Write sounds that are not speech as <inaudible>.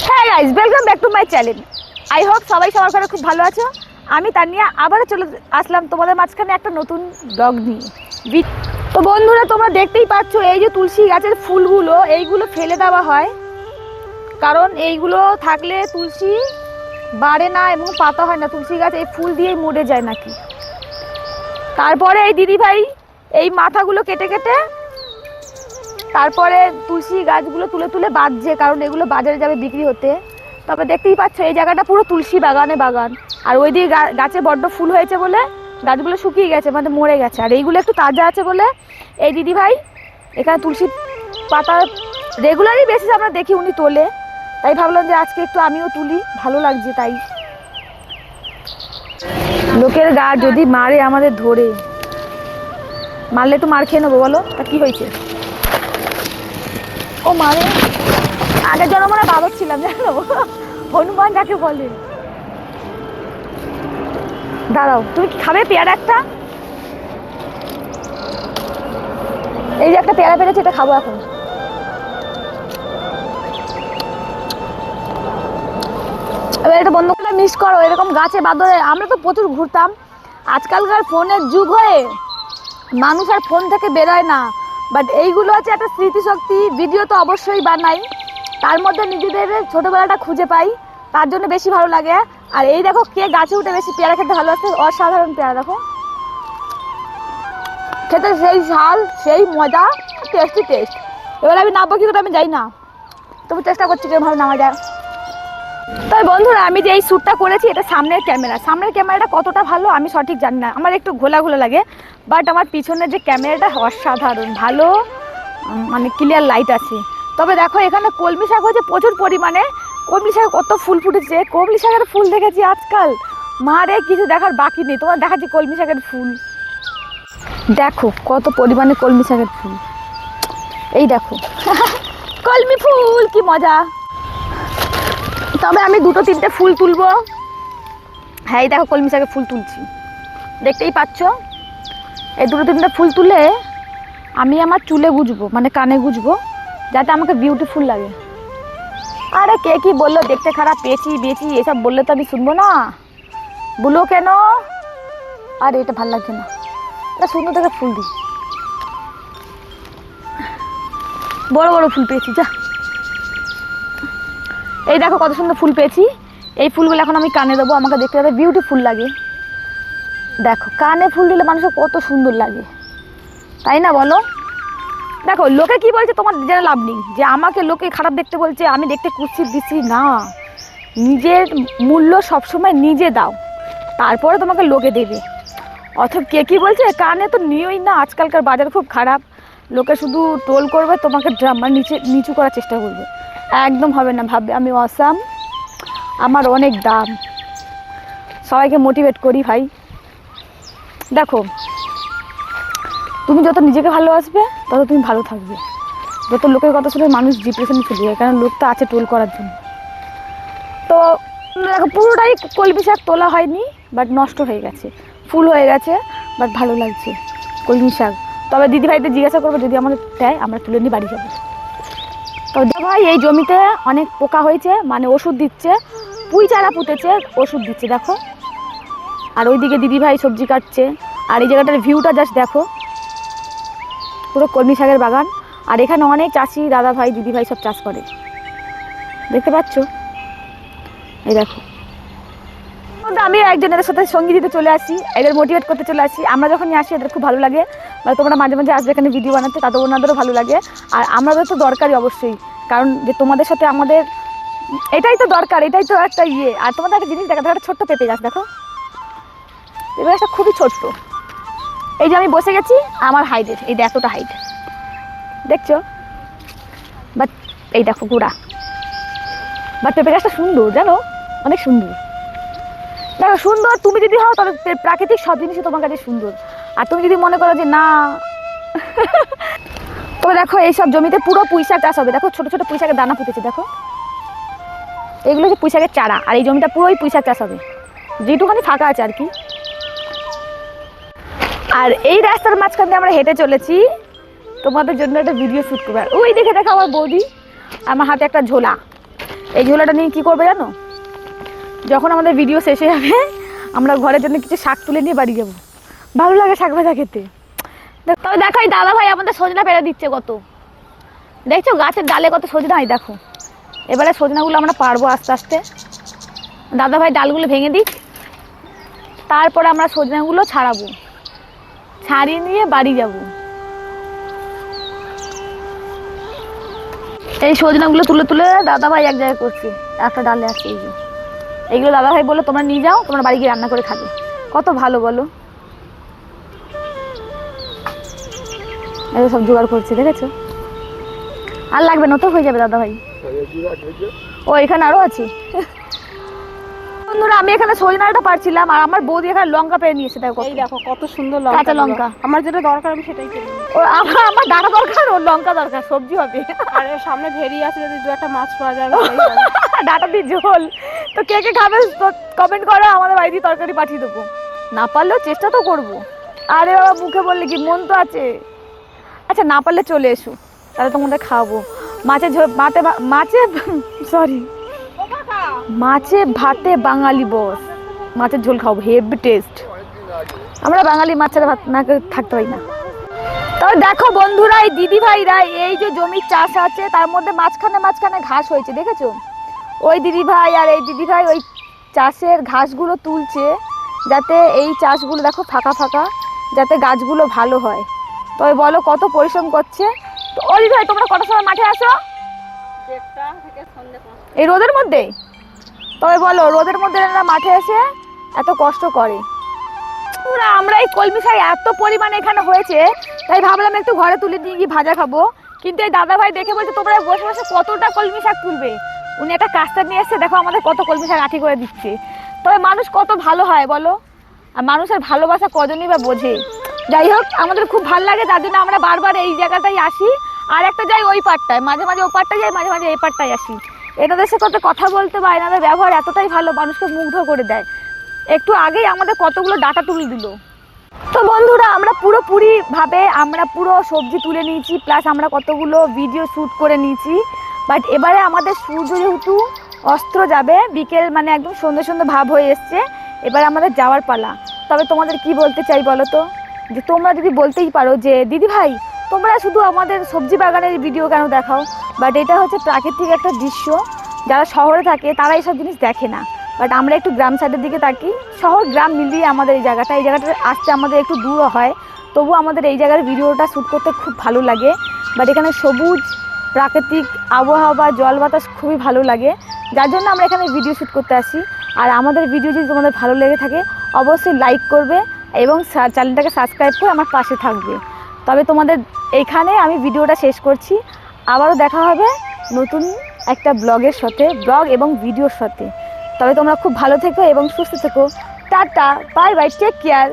হ্যাঁ guys welcome back to my channel I hope সবাই সবার ঘরে খুব ভালো আছো। আমি তানিয়া, আবারও চলে আসলাম তোমাদের মাঝখানে একটা নতুন ব্লগ নিয়ে। তো বন্ধুরা, তোমরা দেখতেই পাচ্ছ এই যে তুলসী গাছের ফুলগুলো, এইগুলো ফেলে দেওয়া হয়। কারণ এইগুলো থাকলে তুলসী বাড়ে না এবং পাতা হয় না। তুলসী গাছ এই ফুল দিয়েই মরে যায় নাকি। তারপরে এই দিদি ভাই এই মাথাগুলো কেটে কেটে তারপরে তুলসী গাছগুলো তুলে তুলে বাঁধছে, কারণ এগুলো বাজারে যাবে বিক্রি হতে। তবে দেখতেই পাচ্ছ, এই জায়গাটা পুরো তুলসী বাগানে বাগান। আর ওই দিকে গাছে বড্ড ফুল হয়েছে বলে গাছগুলো শুকিয়ে গেছে মানে মরে গেছে। আর এইগুলো একটু তাজা আছে বলে এই দিদি ভাই এখানে তুলসী পাতা রেগুলারই বেশি আমরা দেখি উনি তোলে। তাই ভাবলাম যে আজকে একটু আমিও তুলি, ভালো লাগছে তাই। লোকের গা যদি মারে আমাদের ধরে, মারলে একটু মার খেয়ে নেব, বলো? তা কি হয়েছে? ও মানে আগের জন্য হয় বাদর ছিলাম, জানো? হনুমান যাকে বলে। দাঁড়াও, তুমি কি খাবে পেয়ারা একটা? এই যে একটা পেয়ারা পেরেছে, এটা খাব এখন। এবার এটা বন্ধ করে মিস করো, এরকম গাছে বাদরে আমরা তো প্রচুর ঘুরতাম। আজকালকার ফোনের যুগ হয়ে মানুষ আর ফোন থেকে বেরোয় না। বাট এইগুলো হচ্ছে একটা স্মৃতিশক্তি ভিডিও তো অবশ্যই বানাই। তার মধ্যে নিজেদের ছোটোবেলাটা খুঁজে পাই, তার জন্য বেশি ভালো লাগে। আর এই দেখো কে গাছে উঠে বেশি পেয়ারা খেতে ভালোবাসে? অসাধারণ পেয়ারা, দেখো। খেতে সেই ঝাল, সেই মজা টেস্টি টেস্ট এবার আমি নামবো কি করে আমি যাই না। তবু চেষ্টা করছি কেউ ভালো নামা যায়। তাই বন্ধুরা, আমি যে এই শ্যুটটা করেছি, এটা সামনের ক্যামেরা। সামনের ক্যামেরাটা কতটা ভালো, আমি সঠিক জানি না। আমার একটু ঘোলা ঘোলা লাগে বাট আমার পিছনের যে ক্যামেরাটা অসাধারণ, ভালো মানে ক্লিয়ার লাইট আছে। তবে দেখো, এখানে কলমি শাক হচ্ছে প্রচুর পরিমাণে। কলমি শাক কত ফুল ফুটেছে। কলমি শাকের ফুল দেখেছি আজকাল। মারে কিছু দেখার বাকি নেই। তোমার দেখাচ্ছি কলমি শাকের ফুল। দেখো, কত পরিমাণে কলমি শাকের ফুল। এই দেখো। <laughs> কলমি ফুল, কি মজা। তবে আমি দুটো তিনটে ফুল তুলবো। হ্যাঁ এই দেখো কলমি শাকের ফুল তুলছি। দেখতেই পাচ্ছ? এই দুটো তিনটে ফুল তুলে আমি আমার চুলে গুজবো মানে কানে গুজবো, যাতে আমাকে বিউটিফুল লাগে। আরে কে কি বলল? দেখতে খারাপ পেয়েছি বেছি এসব বললে তো আমি শুনব না। বলো কেন? আর, এটা ভালো লাগছে না। এটা সুন্দর থেকে ফুল দিই। বড় বড় ফুল পেয়েছি, যা। এই দেখো কত সুন্দর ফুল পেয়েছি। এই ফুলগুলো এখন আমি কানে দেবো, আমাকে দেখতে যাতে বিউটিফুল লাগে। দেখো, কানে ফুল দিলে মানুষের কত সুন্দর লাগে। তাই না বলো? দেখো, লোকে কি বলছে তোমার জেনে লাভ নেই। যে আমাকে লোকে খারাপ দেখতে বলছে, আমি দেখতে কুচ্ছি দিচ্ছি, না। নিজের মূল্য সবসময় নিজে দাও, তারপরে তোমাকে লোকে দেবে। অথব কে কি বলছে? কানে তো নিয়েই না, আজকালকার বাজার খুব খারাপ। লোকে শুধু টোল করবে, তোমাকে ড্রাম মানে নিচে, নিচু করার চেষ্টা করবে। একদম হবে না ভাববে। আমি অসাম আমার অনেক দাম। সবাইকে মোটিভেট করি ভাই। দেখো, তুমি যত নিজেকে ভালোবাসবে, তত তুমি ভালো থাকবে। যত লোকের কথা শুনে মানুষ ডিপ্রেশনে চলে যায়, কারণ লোক তো আছে টোল করার জন্য। তো, দেখো, পুরোটাই কলমি শাক তোলা হয়নি বাট নষ্ট হয়ে গেছে। ফুল হয়ে গেছে বাট ভালো লাগছে কলমি শাক। তবে দিদি ভাইদের জিজ্ঞাসা করব, যদি আমাদের দেয়, আমরা তুলে নিয়ে বাড়ি যাব। তো ভাই, এই জমিতে অনেক পোকা হয়েছে মানে ওষুধ দিচ্ছে। পুঁই চারা পুঁতেছে, ওষুধ দিচ্ছে, দেখো। আর ওইদিকে দিদি ভাই সবজি কাটছে। আর এই জায়গাটার ভিউটা জাস্ট দেখো। পুরো কলমি শাকের বাগান। আর এখানে অনেক চাষি, দাদা ভাই, দিদি ভাই সব চাষ করে। দেখতে পাচ্ছ? এই দেখো। আমি একজনের সাথে সঙ্গী দিতে চলে আসি, এদের মোটিভেট করতে চলে আসি। আমরা যখনই আসি, এদের খুব ভালো লাগে। বা তোমরা মাঝে মাঝে আসবে এখানে ভিডিও বানাতে, তাতে ওনাদেরও ভালো লাগে। আর আমাদের তো দরকারই অবশ্যই। কারণ যে তোমাদের সাথে আমাদের এটাই তো দরকার, এটাই তো একটা ইয়ে। আর তোমাদের একটা জিনিস দেখা একটা ছোট্ট পেঁপে গাছ, দেখো। পেঁপে গাছটা খুবই ছোট্ট। এই যে আমি বসে গেছি, আমার হাইটের এই এতটা হাইট দেখছ? বাট এই দেখো, গোড়া। বাট পেঁপে গাছটা সুন্দর, জানো? অনেক সুন্দর। দেখো, সুন্দর, তুমি যদি হও, তাহলে প্রাকৃতিক সব জিনিসই তোমার কাছে সুন্দর। আর তুমি যদি মনে করো যে না, তবে দেখো এইসব জমিতে পুরো পুঁইশাক চাষ হবে। দেখো ছোট ছোট পুঁইশাকের দানা পুঁতেছে দেখো। এগুলো হচ্ছে পুঁইশাকের চারা, আর এই জমিটা পুরোই পুঁইশাক চাষ হবে। যেটুখানি ফাঁকা আছে আর কি। আর এই রাস্তার মাঝখান দিয়ে আমরা হেঁটে চলেছি। তোমাদের জন্য একটা ভিডিও শ্যুট করবে। ওই দেখে দেখো আমার বৌদি আমার হাতে একটা ঝোলা। এই ঝোলাটা নিয়ে কী করবে জানো? যখন আমাদের ভিডিও শেষ যাবে, আমরা ঘরের জন্য কিছু শাক তুলে নিয়ে বাড়ি যাব। ভালো লাগে শাক ভাজা খেতে। তবে দেখো এই দাদা ভাই আমাদের সজনা পেরে দিচ্ছে কত। দেখছ, গাছের ডালে কত সজনা হয়, দেখো। এবারে সজনাগুলো আমরা পারব আস্তে আস্তে। দাদা ভাই ডালগুলো ভেঙে দিক। তারপরে আমরা সজনাগুলো ছাড়াবো। ছাড়িয়ে নিয়ে বাড়ি যাব। এই সজনাগুলো তুলে তুলে দাদা ভাই এক জায়গায় করছে। একটা ডালে আসছে এইগুলো দাদা ভাই বলল, তোমরা নিয়ে যাও, তোমরা বাড়ি গিয়ে রান্না করে খাবে। কত ভালো বলো। এই সব জোগাড় করছি দেখেছ? আর লাগবে না তো হয়ে যাবে দাদা ভাই। ও এখানে আরও আছে? বন্ধুরা আমি এখানে সজনাটা পারছিলাম আর আমার বৌদি এখানে লঙ্কা পেয়ে নিয়েছে দেখো এই দেখো কত সুন্দর লঙ্কা কাঁচা লঙ্কা। আমার যেটা দরকার আমি সেটাই কিনে ও আমার আমার ডাটা দরকার ওর লঙ্কা দরকার সবজি হবে। আর সামনে ভেরি আছে যদি দু একটা মাছ পাওয়া সেই ডাটা দিয়ে ঝোল। তো কে কে খাবে কমেন্ট করো আমাদের বাড়ি দিয়ে তরকারি পাঠিয়ে দেবো। না পারলেও চেষ্টা তো করব। আরে বাবা মুখে বললে কি মন তো আছে। আচ্ছা না পারলে চলে এসো। তাহলে তোমাদের খাওয়াবো। মাছের ঝোল, মাতে ভা- মাছে সরি মাছে, ভাতে বাঙালি বস মাছের ঝোল খাব হেভি টেস্ট আমরা বাঙালি মাছ ছাড়া ভাত না থাকতে পারি না। তবে দেখো বন্ধুরা, এই দিদি ভাইরা এই যে জমির চাষ আছে, তার মধ্যে মাঝখানে মাঝখানে ঘাস হয়েছে, দেখেছ? ওই দিদি ভাই আর এই দিদি ভাই ওই চাষের ঘাসগুলো তুলছে, যাতে এই চাষগুলো দেখো ফাঁকা ফাঁকা, যাতে গাছগুলো ভালো হয়। তবে বলো কত পরিশ্রম করছে? তো ও দিদি ভাই তোমরা কটার সময় মাঠে আসো। এই রোদের মধ্যে? তবে বলো রোদের মধ্যে এনারা মাঠে এসে এত কষ্ট করে। পুরা আমরা এই কলমি শাক এত পরিমাণে এখানে হয়েছে তাই ভাবলাম একটু ঘরে তুলে নিয়ে গিয়ে ভাজা খাব। কিন্তু এই দাদা ভাই দেখে বলছে তোমরা বসে বসে কতটা কলমি শাক তুলবে? উনি একটা কাস্তা নিয়ে এসে দেখো আমাদের কত কলমি শাক আঠি করে দিচ্ছে। তবে মানুষ কত ভালো হয় বলো? আর মানুষের ভালোবাসা কজনই বা বোঝে? যাই হোক, আমাদের খুব ভালো লাগে, তার জন্য আমরা বারবার এই জায়গাটাই আসি। আর একটা যাই ওই পাটটায় মাঝে মাঝে ও পাটটায় যাই, মাঝে মাঝে এই পাটটায় আসি। এনাদের সাথে কথা বলতে বা এনাদের ব্যবহার এতটাই ভালো, মানুষকে মুগ্ধ করে দেয়। একটু আগেই আমাদের কতগুলো ডাটা তুলে দিল। তো বন্ধুরা, আমরা পুরোপুরি ভাবে, আমরা পুরো সবজি তুলে নিয়েছি প্লাস আমরা কতগুলো ভিডিও শ্যুট করে নিয়েছি। বাট এবারে আমাদের সূর্য যেহেতু অস্ত্র যাবে, বিকেল মানে একদম সন্ধ্যে সন্ধ্যে ভাব হয়ে এসছে, এবার আমাদের যাওয়ার পালা। তবে তোমাদের কি বলতে চাই বলো তো? যে তোমরা যদি বলতেই পারো যে, দিদি ভাই, তোমরা শুধু আমাদের সবজি বাগানের ভিডিও কেন দেখাও? বাট এটা হচ্ছে প্রাকৃতিক একটা দৃশ্য। যারা শহরে থাকে, তারা এইসব জিনিস দেখে না। বাট আমরা একটু গ্রাম সাইডের দিকে থাকি। শহর, গ্রাম মিলিয়ে আমাদের এই জায়গাটা। এই জায়গাটা আসতে আমাদের একটু দূর হয়। তবু আমাদের এই জায়গার ভিডিওটা শ্যুট করতে খুব ভালো লাগে। বাট এখানে সবুজ, প্রাকৃতিক আবহাওয়া জল বাতাস খুবই ভালো লাগে। যার জন্য আমরা এখানে ভিডিও শ্যুট করতে আসি। আর আমাদের ভিডিও যদি তোমাদের ভালো লেগে থাকে, অবশ্যই লাইক করবে। এবং চ্যানেলটাকে সাবস্ক্রাইব করে আমার পাশে থাকবে। তবে তোমাদের এইখানে আমি ভিডিওটা শেষ করছি। আবারও দেখা হবে নতুন একটা ব্লগের সাথে, ব্লগ এবং ভিডিওর সাথে। তবে তোমরা খুব ভালো থেকো এবং সুস্থ থেকো। Tata bye bye take care